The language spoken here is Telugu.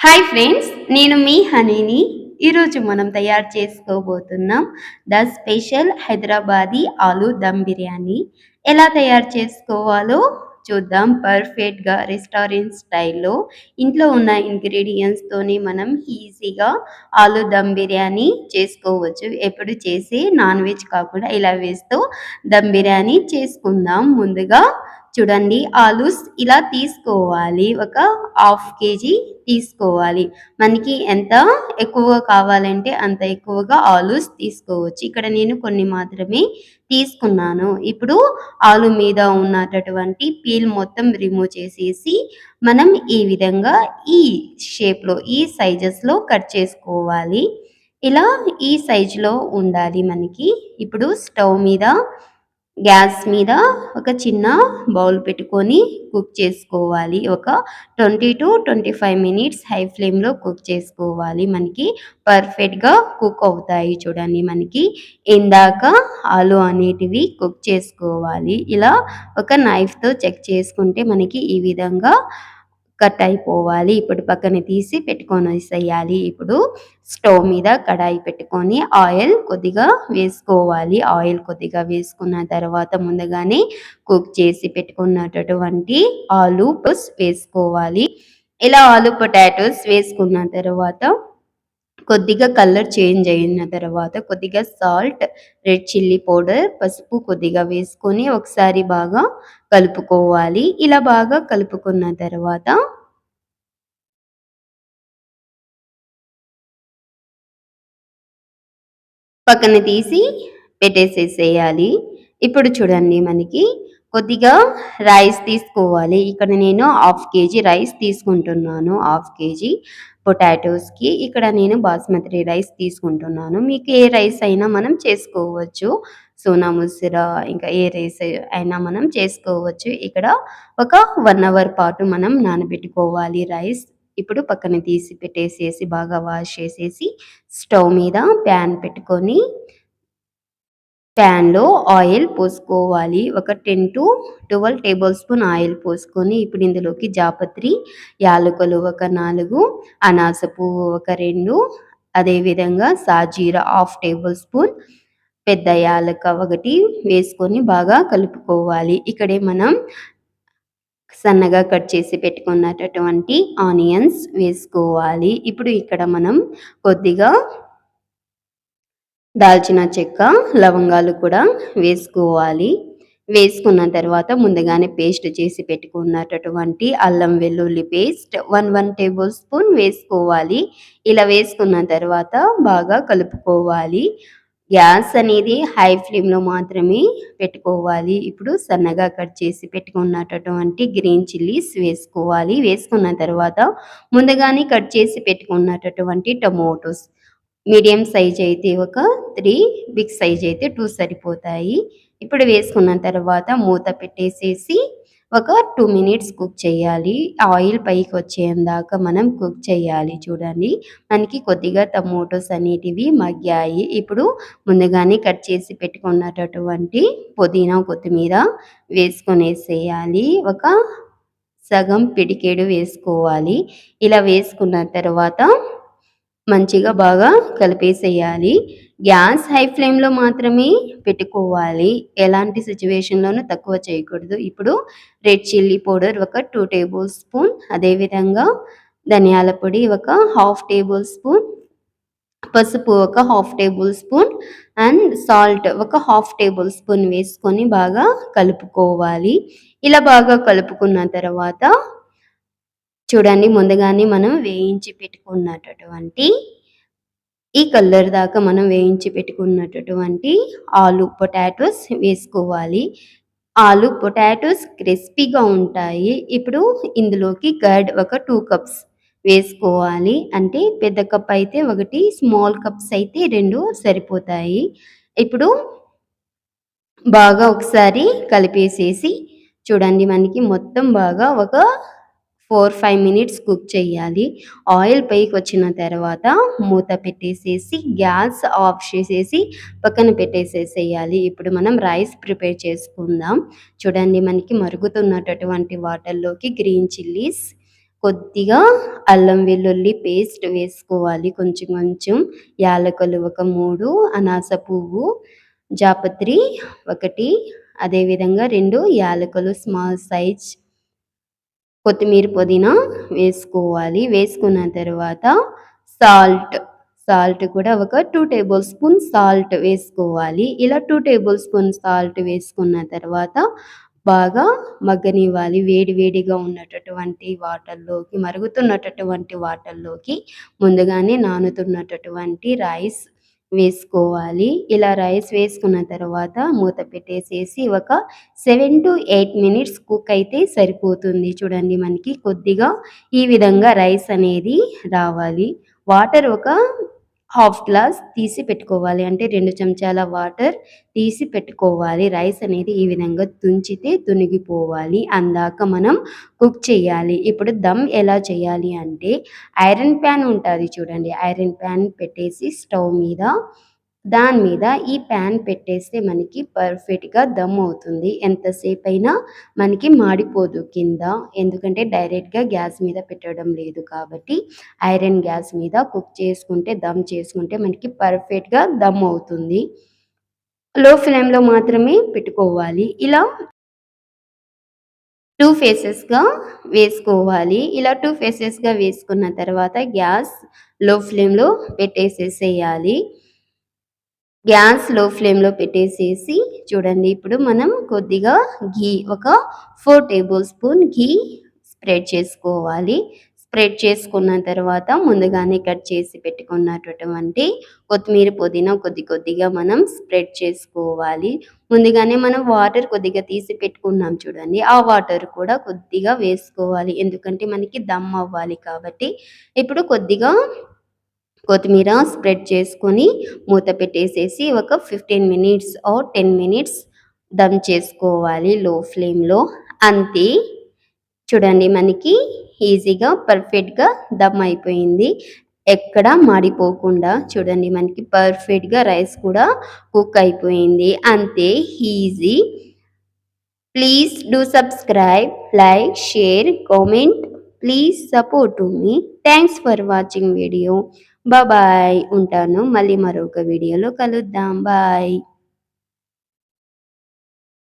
హాయ్ ఫ్రెండ్స్ నేను మీ హనీని. ఈరోజు మనం తయారు చేసుకోబోతున్నాం ద స్పెషల్ హైదరాబాదీ ఆలు దమ్ బిర్యానీ. ఎలా తయారు చేసుకోవాలో చూద్దాం. పర్ఫెక్ట్గా రెస్టారెంట్ స్టైల్లో ఇంట్లో ఉన్న ఇంగ్రీడియంట్స్తోనే మనం ఈజీగా ఆలు దమ్ బిర్యానీ చేసుకోవచ్చు. ఎప్పుడు చేసి నాన్ వెజ్ కాకుండా ఇలా వేస్తూ దమ్ బిర్యానీ చేసుకుందాం. ముందుగా చూడండి ఆలూస్ ఇలా తీసుకోవాలి. ఒక హాఫ్ కేజీ తీసుకోవాలి. మనకి ఎంత ఎక్కువగా కావాలంటే అంత ఎక్కువగా ఆలూస్ తీసుకోవచ్చు. ఇక్కడ నేను కొన్ని మాత్రమే తీసుకున్నాను. ఇప్పుడు ఆలు మీద ఉన్నటువంటి పీల్ మొత్తం రిమూవ్ చేసేసి మనం ఈ విధంగా ఈ షేప్లో ఈ సైజెస్లో కట్ చేసుకోవాలి. ఇలా ఈ సైజులో ఉండాలి మనకి. ఇప్పుడు స్టవ్ మీద గ్యాస్ మీద ఒక చిన్న బౌల్ పెట్టుకొని కుక్ చేసుకోవాలి. ఒక twenty to twenty five minutes high ఫ్లేమ్లో కుక్ చేసుకోవాలి. మనకి పర్ఫెక్ట్గా కుక్ అవుతాయి చూడండి మనకి. ఇందాక ఆలు అనేటివి కుక్ చేసుకోవాలి. ఇలా ఒక నైఫ్తో చెక్ చేసుకుంటే మనకి ఈ విధంగా కట్ అయిపోవాలి. ఇప్పుడు పక్కన తీసి పెట్టుకొని వేసేయాలి. ఇప్పుడు స్టవ్ మీద కడాయి పెట్టుకొని ఆయిల్ కొద్దిగా వేసుకోవాలి. ఆయిల్ కొద్దిగా వేసుకున్న తర్వాత ముందుగానే కుక్ చేసి పెట్టుకున్నటువంటి ఆలు పస్ వేసుకోవాలి. ఇలా ఆలు పొటాటోస్ వేసుకున్న తర్వాత కొద్దిగా కలర్ చేంజ్ అయిన తర్వాత కొద్దిగా సాల్ట్ రెడ్ చిల్లీ పౌడర్ పసుపు కొద్దిగా వేసుకొని ఒకసారి బాగా కలుపుకోవాలి. ఇలా బాగా కలుపుకున్న తర్వాత పక్కన తీసి పెట్టేసేసేయాలి. ఇప్పుడు చూడండి మనకి కొద్దిగా రైస్ తీసుకోవాలి. ఇక్కడ నేను హాఫ్ కేజీ రైస్ తీసుకుంటున్నాను. హాఫ్ కేజీ పొటాటోస్కి ఇక్కడ నేను బాస్మతి రైస్ తీసుకుంటున్నాను. మీకు ఏ రైస్ అయినా మనం చేసుకోవచ్చు. సోనా ముసిరా ఇంకా ఏ రైస్ అయినా మనం చేసుకోవచ్చు. ఇక్కడ ఒక వన్ అవర్ పాటు మనం నానబెట్టుకోవాలి రైస్ ఇప్పుడు పక్కన తీసి పెట్టేసేసి బాగా వాష్ చేసేసి స్టవ్ మీద ప్యాన్ పెట్టుకొని ప్యాన్లో ఆయిల్ పోసుకోవాలి. ఒక ten to twelve tablespoon oil పోసుకొని ఇప్పుడు ఇందులోకి జాపత్రి యాలకులు ఒక నాలుగు అనాస పువ్వు ఒక రెండు అదేవిధంగా సాజీరా హాఫ్ టేబుల్ స్పూన్ పెద్ద యాలక ఒకటి వేసుకొని బాగా కలుపుకోవాలి. ఇక్కడే మనం సన్నగా కట్ చేసి పెట్టుకున్నటువంటి ఆనియన్స్ వేసుకోవాలి. ఇప్పుడు ఇక్కడ మనం కొద్దిగా దాల్చిన చెక్క లవంగాలు కూడా వేసుకోవాలి. వేసుకున్న తర్వాత ముందుగానే పేస్ట్ చేసి పెట్టుకున్నటువంటి అల్లం వెల్లుల్లి paste one one tablespoon వేసుకోవాలి. ఇలా వేసుకున్న తర్వాత బాగా కలుపుకోవాలి. గ్యాస్ అనేది హై ఫ్లేమ్లో మాత్రమే పెట్టుకోవాలి. ఇప్పుడు సన్నగా కట్ చేసి పెట్టుకున్నటువంటి గ్రీన్ చిల్లీస్ వేసుకోవాలి. వేసుకున్న తర్వాత ముందుగానే కట్ చేసి పెట్టుకున్నటువంటి టమోటోస్. మీడియం సైజ్ అయితే ఒక త్రీ బిగ్ సైజ్ అయితే టూ సరిపోతాయి. ఇప్పుడు వేసుకున్న తర్వాత మూత పెట్టేసేసి ఒక టూ మినిట్స్ కుక్ చేయాలి. ఆయిల్ పైకి వచ్చేందాక మనం కుక్ చేయాలి చూడండి. మనకి కొద్దిగా టమోటోస్ అనేటివి మగ్గాయి. ఇప్పుడు ముందుగానే కట్ చేసి పెట్టుకున్నటువంటి పుదీనా కొత్తిమీర వేసుకొనేసేయాలి. ఒక సగం పిడికేడు వేసుకోవాలి. ఇలా వేసుకున్న తర్వాత మంచిగా బాగా కలిపేసేయాలి. గ్యాస్ హై ఫ్లేమ్లో మాత్రమే పెట్టుకోవాలి. ఎలాంటి సిచ్యువేషన్లోనూ తక్కువ చేయకూడదు. ఇప్పుడు రెడ్ చిల్లీ పౌడర్ ఒక టూ టేబుల్ స్పూన్ అదేవిధంగా ధనియాల పొడి ఒక హాఫ్ టేబుల్ స్పూన్ పసుపు ఒక half tablespoon and salt ఒక హాఫ్ టేబుల్ స్పూన్ వేసుకొని బాగా కలుపుకోవాలి. ఇలా బాగా కలుపుకున్న తర్వాత చూడండి ముందుగానే మనం వేయించి పెట్టుకున్నటువంటి ఈ కలర్ దాకా మనం వేయించి పెట్టుకున్నటువంటి ఆలు పొటాటోస్ వేసుకోవాలి. ఆలు పొటాటోస్ క్రిస్పీగా ఉంటాయి. ఇప్పుడు ఇందులోకి కర్డ్ ఒక టూ కప్స్ వేసుకోవాలి. అంటే పెద్ద కప్ అయితే ఒకటి స్మాల్ కప్స్ అయితే రెండు సరిపోతాయి. ఇప్పుడు బాగా ఒకసారి కలిపేసేసి చూడండి మనకి మొత్తం బాగా ఒక ఫోర్ ఫైవ్ మినిట్స్ కుక్ చేయాలి. ఆయిల్ పైకి వచ్చిన తర్వాత మూత పెట్టేసేసి గ్యాస్ ఆఫ్ చేసేసి పక్కన పెట్టేసేసేయాలి. ఇప్పుడు మనం రైస్ ప్రిపేర్ చేసుకుందాం. చూడండి మనకి మరుగుతున్నటువంటి వాటర్లోకి గ్రీన్ చిల్లీస్ కొద్దిగా అల్లం వెల్లుల్లి పేస్ట్ వేసుకోవాలి కొంచెం కొంచెం. యాలకులు ఒక మూడు అనాస పువ్వు జాపత్రి ఒకటి అదేవిధంగా రెండు యాలకులు స్మాల్ సైజ్ కొత్తిమీర పుదీనా వేసుకోవాలి. వేసుకున్న తర్వాత సాల్ట్ సాల్ట్ కూడా ఒక టూ టేబుల్ స్పూన్ సాల్ట్ వేసుకోవాలి. ఇలా టూ టేబుల్ స్పూన్ సాల్ట్ వేసుకున్న తర్వాత బాగా మగ్గనివ్వాలి. వేడి వేడిగా ఉన్నటటువంటి వాటర్లోకి మరుగుతున్నటటువంటి వాటర్లోకి ముందుగానే నానుతున్నటటువంటి రైస్ వేసుకోవాలి. ఇలా రైస్ వేసుకున్న తర్వాత మూత పెట్టేసేసి ఒక seven to eight minutes cook అయితే సరిపోతుంది. చూడండి మనకి కొద్దిగా ఈ విధంగా రైస్ అనేది రావాలి. వాటర్ ఒక హాఫ్ గ్లాస్ తీసి పెట్టుకోవాలి. అంటే రెండు చెంచాల వాటర్ తీసి పెట్టుకోవాలి. రైస్ అనేది ఈ విధంగా తుంచితే తునిగిపోవాలి. అందాక మనం కుక్ చేయాలి. ఇప్పుడు దమ్ ఎలా చేయాలి అంటే ఐరన్ ప్యాన్ ఉంటుంది చూడండి. ఐరన్ ప్యాన్ పెట్టేసి స్టవ్ మీద దాని మీద ఈ ప్యాన్ పెట్టేస్తే మనకి పర్ఫెక్ట్గా దమ్ అవుతుంది. ఎంతసేపు అయినా మనకి మాడిపోదు కింద. ఎందుకంటే డైరెక్ట్గా గ్యాస్ మీద పెట్టడం లేదు కాబట్టి ఐరన్ గ్యాస్ మీద కుక్ చేసుకుంటే దమ్ చేసుకుంటే మనకి పర్ఫెక్ట్గా దమ్ అవుతుంది. లో ఫ్లేమ్లో మాత్రమే పెట్టుకోవాలి. ఇలా టూ ఫేసెస్గా వేసుకోవాలి. ఇలా టూ ఫేసెస్గా వేసుకున్న తర్వాత గ్యాస్లో ఫ్లేమ్లో పెట్టేసేసేయాలి. గ్యాస్లో ఫ్లేమ్లో పెట్టేసేసి చూడండి ఇప్పుడు మనం కొద్దిగా ఘీ ఒక four tablespoon ghee spread చేసుకోవాలి. స్ప్రెడ్ చేసుకున్న తర్వాత ముందుగానే కట్ చేసి పెట్టుకున్నటువంటి కొత్తిమీర పుదీనా కొద్ది కొద్దిగా మనం స్ప్రెడ్ చేసుకోవాలి. ముందుగానే మనం వాటర్ కొద్దిగా తీసి పెట్టుకున్నాం చూడండి ఆ వాటర్ కూడా కొద్దిగా వేసుకోవాలి. ఎందుకంటే మనకి దమ్ అవ్వాలి కాబట్టి. ఇప్పుడు కొద్దిగా కొత్తిమీర స్ప్రెడ్ చేసుకొని మూత పెట్టేసేసి ఒక fifteen minutes or ten minutes dum చేసుకోవాలి లో. ఫ్లేమ్లో అంతే. చూడండి మనకి ఈజీగా పర్ఫెక్ట్గా దమ్ అయిపోయింది. ఎక్కడ మాడిపోకుండా చూడండి మనకి పర్ఫెక్ట్గా రైస్ కూడా కుక్ అయిపోయింది. అంతే easy. Please do subscribe like share comment. Please support me. Thanks for watching video. Bye ఉంటాను. మళ్ళీ మరొక వీడియోలో కలుద్దాం. బాయ్.